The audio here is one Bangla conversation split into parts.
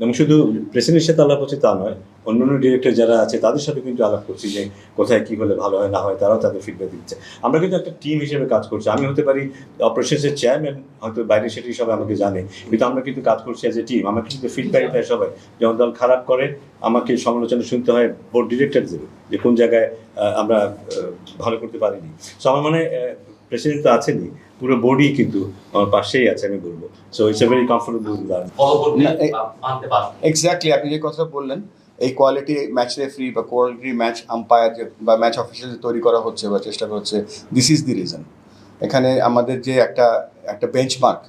এবং শুধু প্রেসিডেন্টের সাথে আলাপ হচ্ছে তা নয়, অন্যান্য ডিরেক্টর যারা আছে, তাদের সাথে কিন্তু আলাপ করছি যে কোথায় কী হলে ভালো হয়, না হয়, তারাও তাদের ফিডব্যাক দিচ্ছে। আমরা কিন্তু একটা টিম হিসেবে কাজ করছি। আমি হতে পারি অপারেশনসের চেয়ারম্যান হয়তো বাইরে সেটি সবাই আমাকে জানে, কিন্তু আমরা কিন্তু কাজ করছি অ্যাজ এ টিম আমাকে কিন্তু ফিডব্যাক দেয় সবাই। যখন দল খারাপ করে, আমাকে সমালোচনা শুনতে হয় বোর্ড ডিরেক্টরদের যে কোন জায়গায় আমরা ভালো করতে পারিনি। সো আমার মানে প্রেসিডেন্ট তো আছেনই পুরো বোর্ডই কিন্তু আমার পাশেই আছে আমি বলব। So it's a very comfortable exactly আপনি যে কথাটা বললেন এই কোয়ালিটি ম্যাচ রেফারি বা কোয়ালিটি ম্যাচ আম্পায়ার বা ম্যাচ অফিসিয়াল তৈরি করা হচ্ছে বা চেষ্টা করা হচ্ছে দিস ইজ দি রিজন এখানে আমাদের যে একটা একটা বেঞ্চমার্ক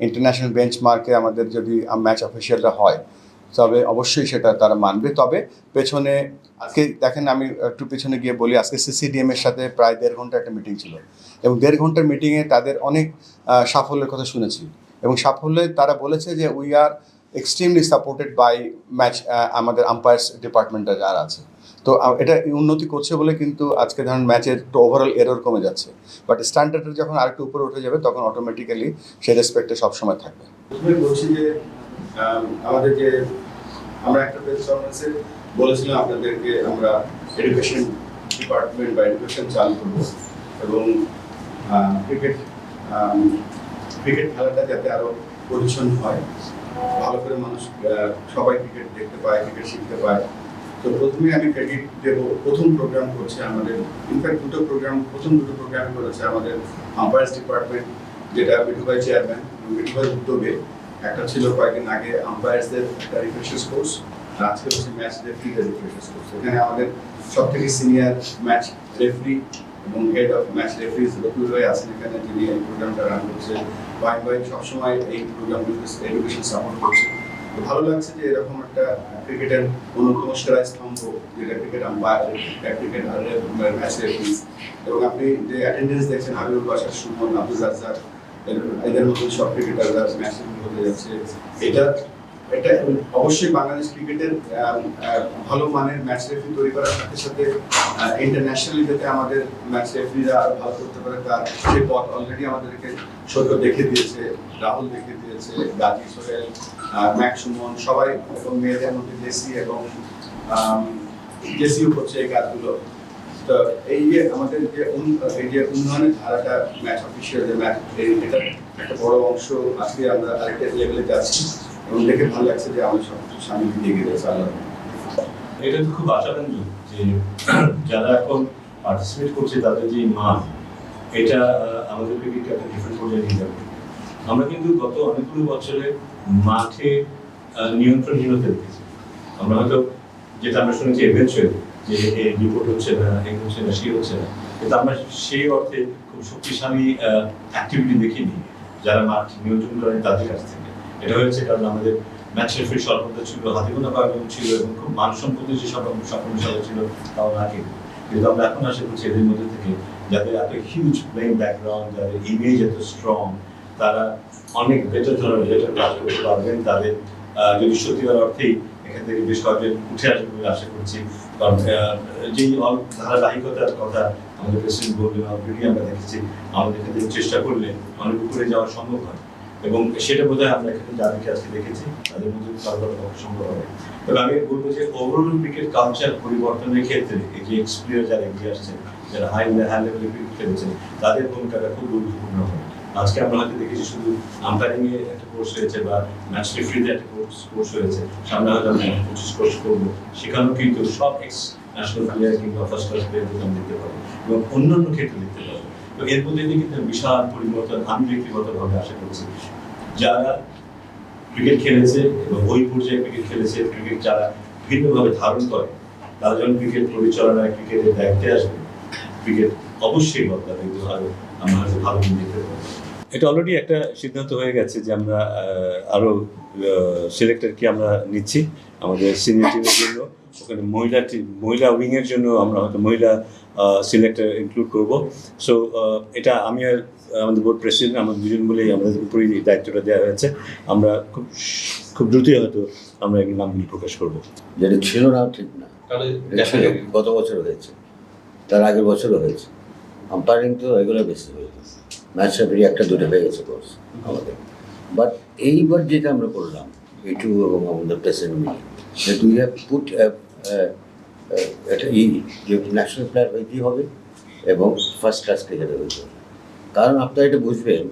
ইন্টারন্যাশনাল বেঞ্চমার্কে আমাদের যদি ম্যাচ অফিসিয়ালরা হয় তবে অবশ্যই সেটা তারা মানবে। তবে পেছনে আজকে দেখেন আমি একটু পেছনে গিয়ে বলি আজকে সিসিডিএম এর সাথে প্রায় দেড় ঘণ্টা একটা মিটিং ছিল। এবং দেড় ঘণ্টার মিটিংয়ে তাদের অনেক সাফল্যের কথা শুনেছি। এবং সাফল্যে তারা বলেছে যে we are extremely supported by match আমাদের আম্পায়ার্স ডিপার্টমেন্টটা যারা আছে। তো এটা উন্নতি করছে বলে কিন্তু আজকে ধরুন ম্যাচের একটু ওভারঅল এরর কমে যাচ্ছে। বাট স্ট্যান্ডার্ডের যখন আরেকটু উপরে উঠে যাবে, তখন অটোমেটিক্যালি সেই রেসপেক্টে সবসময় থাকবে। বলছি যে আমাদের যে, আমরা একটা বলেছিলাম আপনাদেরকে আমরা এডুকেশন ডিপার্টমেন্ট বা এডুকেশন চালু করব। এবং ক্রিকেট ক্রিকেট খেলাটা যাতে আরও পরিচ্ছন্ন হয়। ভালো করে মানুষ সবাই ক্রিকেট দেখতে পায় ক্রিকেট শিখতে পায়। তো প্রথমে আমি ক্রেডিট দেব, প্রথম প্রোগ্রাম করছে আমাদের ইনফ্যাক্ট দুটো প্রোগ্রাম প্রথম দুটো প্রোগ্রাম করেছে আমাদের আম্পায়ার্স ডিপার্টমেন্ট যেটা মিঠুভাই চেয়ারম্যান মিঠুভাই উদ্যোগে। একটা ছিল কয়েকদিন আগে আম্পায়ার্সদের একটা রিফ্রেশার্স কোর্স আজকে হচ্ছে ম্যাচ রেফারিদের রিফ্রেশার্স কোর্স এখানে আমাদের সব থেকে সিনিয়র ম্যাচ রেফারি এবং হেড অফ ম্যাচ রেফারিজ রকুল ভাই আছেন এখানে, যিনি এই প্রোগ্রামটা রান করছে। ভাই ভাই সবসময় এই প্রোগ্রামগুলোতে এডুকেশন সাপোর্ট করছে। তো ভালো লাগছে যে এরকম একটা ক্রিকেটের অন্যতম সেরা স্তম্ভ, যেটা cricket umpire cricket match referees এবং আপনি যে অ্যাটেন্ডেন্স দেখছেন, হাবিবুল বাসার সুমন রাজ্জাক, এদের- এদের মতন সব ক্রিকেটাররা ম্যাচ হতে যাচ্ছে। এটা এটা অবশ্যই বাংলাদেশ ক্রিকেটের ভালো মানের ম্যাচ রেফারি তৈরি করার সাথে সাথে ইন্টারন্যাশনালি যাতে আমাদের ম্যাচ রেফারিরা আরও ভালো করতে পারে, তার সেই পথ অলরেডি আমাদেরকে সৈকত দেখে দিয়েছে, রাহুল দেখে দিয়েছে গাজী সোহেল ম্যাক সুমন, সবাই এবং মেয়েদের মধ্যে জেসি এবং জেসিও করছে এই কাজগুলো। তো এই যে আমাদের যে এই যে উন্নয়নের ধারাটা ম্যাচ অফিসিয়াল যে ম্যাচ এটা একটা বড় অংশ আজকে আমরা আরেকটা লেভেলে যাচ্ছি। এবং দেখে ভালো লাগছে যে আমাদের সব কিছু সামনে দিয়ে গেছে আল্লাহ এটা তো খুব আশাব্যঞ্জক যে যারা এখন পার্টিসিপেট করছে তাদের যে মান, এটা আমাদের একটা নিয়ে যাবে। আমরা কিন্তু গত অনেকগুলো বছরে মাঠে নিয়ন্ত্রণহীনতা দেখেছি আমরা হয়তো যেটা আমরা শুনেছি এভেন্সুয়াল যে এই রিপোর্ট হচ্ছে না এই হচ্ছে না সেই হচ্ছে না। কিন্তু আমরা সেই অর্থে খুব শক্তিশালী অ্যাক্টিভিটি দেখিনি। যারা মাঠ নিয়ন্ত্রণ করেন তাদের কাছ থেকে। এটা হয়েছে কারণ আমাদের ম্যাচ রেফারি সর্বদা ছিল, হাতিগুনা পারবেন ছিল এবং খুব মানসম্পন্ন যে সকল ছিল, তাও আগে কিন্তু আমরা এখন আশা করছি এদের মধ্যে থেকে যাদের এত হিউজ প্লেইং ব্যাকগ্রাউন্ড যাদের ইমেজ এত স্ট্রং তারা অনেক বেটার ধরনের বেটার কাজ করতে পারবেন। তাদের যদি সত্যিকার অর্থেই এখান থেকে বেশ কয়েকজন উঠে আসবে বলে আশা করছি। কারণ যেই ধারাবাহিকতার কথা আমাদের প্রেসিডেন্ট বললেন অলরেডি আমরা দেখেছি, আমাদের এখান থেকে চেষ্টা করলে অনেক উপরে যাওয়া সম্ভব হয়। এবং সেটা বোধহয় আমরা এখানে যাদেরকে আজকে দেখেছি, তাদের মধ্যে পক্ষে সম্ভব হবে। তবে আমি বলব যে ওভারঅল ক্রিকেট কালচার পরিবর্তনের ক্ষেত্রে এই যে এক্সপিরিয়েন্স যারা এগিয়ে আসছে যারা হাই হাই লেভেলে ক্রিকেট খেলেছেন, তাদের ভূমিকাটা খুব গুরুত্বপূর্ণ হবে। আজকে আমরা হয়তো দেখেছি শুধু আম্পায়ারিং এ একটা কোর্স হয়েছে বা ম্যাচ রেফারিতে একটা কোর্স কোর্স হয়েছে সামনে হয়তো আমরা পঁচিশ কোর্স করব। সেখানেও কিন্তু সব এক্স ন্যাশনাল প্লেয়ার কিংবা ফার্স্ট ক্লাস প্লেয়ারদের আমি দেখতে পাবো এবং অন্যান্য ক্ষেত্রে দেখতে পাবো। তো এর দিয়ে কিন্তু বিশাল পরিবর্তন, আমি ব্যক্তিগতভাবে আশা করছি। যারা ক্রিকেট খেলেছে এবং ওই পর্যায়ে ক্রিকেট খেলেছে, ক্রিকেট যারা ভিন্নভাবে ধারণ করে, তারা যখন ক্রিকেট পরিচালনায় ক্রিকেটের দায়িত্বে আসবে, ক্রিকেট অবশ্যই বদলাবে। কিন্তু আরও আমরা ভালো দেখতে পাবো এটা অলরেডি একটা সিদ্ধান্ত হয়ে গেছে যে আমরা আরও আরও সিলেক্টরকে আমরা নিচ্ছি, আমাদের সিনিয়র টিমের জন্য। ওখানে মহিলা টিম মহিলা উইং এর জন্য আমরা হয়তো মহিলা সিলেক্টর ইনক্লুড করব। সো এটা আমি আর আমাদের বোর্ড প্রেসিডেন্ট আমাদের দুজন বলেই আমাদের উপরেই দায়িত্বটা দেওয়া হয়েছে। আমরা খুব খুব দ্রুতই হয়তো আমরা এই নামগুলি প্রকাশ করব। যেটা ছিল না ঠিক না। তাহলে গত বছর হয়েছে। তার আগের বছরও হয়েছে। আম্পায়ারিং তো রেগুলার বেশি হয়েছে ম্যাচ রেফারি একটা দুটো হয়ে গেছে কোর্স আমাদের। বাট এইবার যেটা আমরা করলাম ইটু এবং প্রেসিডেন্ট মিলে দুই হ্যাভ পুট এটা ই যে ন্যাশনাল প্লেয়ার হইতেই হবে? এবং ফার্স্ট ক্লাস ক্রিকেটার হইতে হবে? কারণ আপনারা এটা বুঝবেন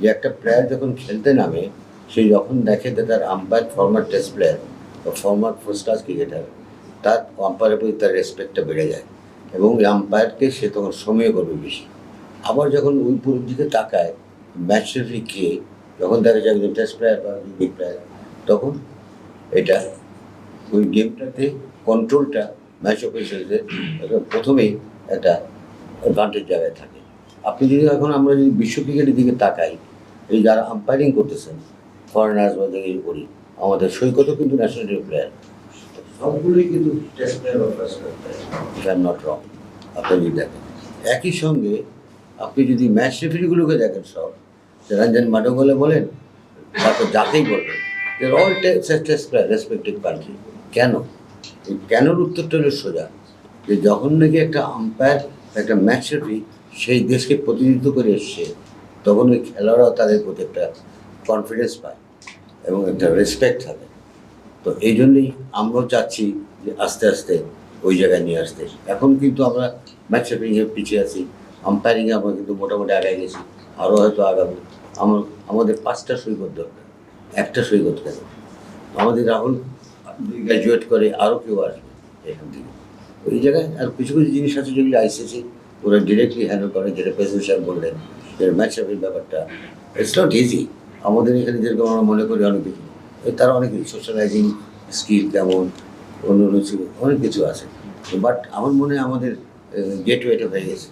যে একটা প্লেয়ার যখন খেলতে নামে, সে যখন দেখে যে তার আম্পায়ার ফর্মার টেস্ট প্লেয়ার বা ফর্মার ফার্স্ট ক্লাস ক্রিকেটার তার আম্পায়ারের প্রতি তার রেসপেক্টটা বেড়ে যায় এবং এই আম্পায়ারকে সে তখন সময় করবে বেশি। আবার যখন ওই পুরোর দিকে তাকায় ম্যাচ রেফারি কে যখন দেখা যায় একজন টেস্ট প্লেয়ার বা প্লেয়ার তখন এটা ওই গেমটাতে কন্ট্রোলটা ম্যাচ অফিসারদের প্রথমেই একটা অ্যাডভান্টেজ জায়গায় থাকে। আপনি যদি এখন আমরা যদি বিশ্ব ক্রিকেটের দিকে তাকাই এই যারা আম্পায়ারিং করতেছেন ফরেনার্স বা দেখে করি আমাদের সৈকতও কিন্তু ন্যাশনাল টিম প্লেয়ার সবগুলোই কিন্তু টেস্ট প্লেয়ার বা ফার্স্ট প্লেয়ার নট রং আপনি যদি দেখেন। একই সঙ্গে আপনি যদি ম্যাচ রেফারিগুলোকে দেখেন সব রঞ্জন মাডোগলে বলেন তারপর যাকেই বলবেন যে অল রেসপেক্টিভ কান্ট্রি কেন? কেনর উত্তরটা হলো সোজা। যে যখন নাকি একটা আম্পায়ার একটা ম্যাচ রেফারি সেই দেশকে প্রতিনিধিত্ব করে এসছে, তখন ওই খেলোয়াড়রাও তাদের প্রতি একটা কনফিডেন্স পায় এবং একটা রেসপেক্ট থাকে। তো এই জন্যই আমরাও চাচ্ছি যে আস্তে আস্তে ওই জায়গায় নিয়ে আসতে। এখন কিন্তু আমরা ম্যাচ রেফারিংয়ে পিছিয়ে আছি। আম্পায়ারিংয়ে আমরা কিন্তু মোটামুটি আগায় গেছি। আরও হয়তো আগাবো। আমার আমাদের পাঁচটা সৈকত দরকার। একটা সৈকত কেন আমাদের রাহুল গ্র্যাজুয়েট করে আরও কেউ আসবে এখান থেকে। ওই জায়গায় আর কিছু কিছু জিনিস আছে যেগুলো আইসিসি ওরা ডিরেক্টলি হ্যান্ডেল করে, যেটা প্রেসিডেন্ট সাহেব বললেন যে ম্যাচ রেফারির ব্যাপারটা। ইটস নট ইজি আমাদের এখানে যেরকম আমরা মনে করি অনেক কিছু। তারা অনেক কিছু সোশ্যালাইজিং স্কিল কেমন, অন্য অন্য অনেক কিছু আছে। বাট আমার মনে হয় আমাদের গেটওয়েটা হয়ে গেছে।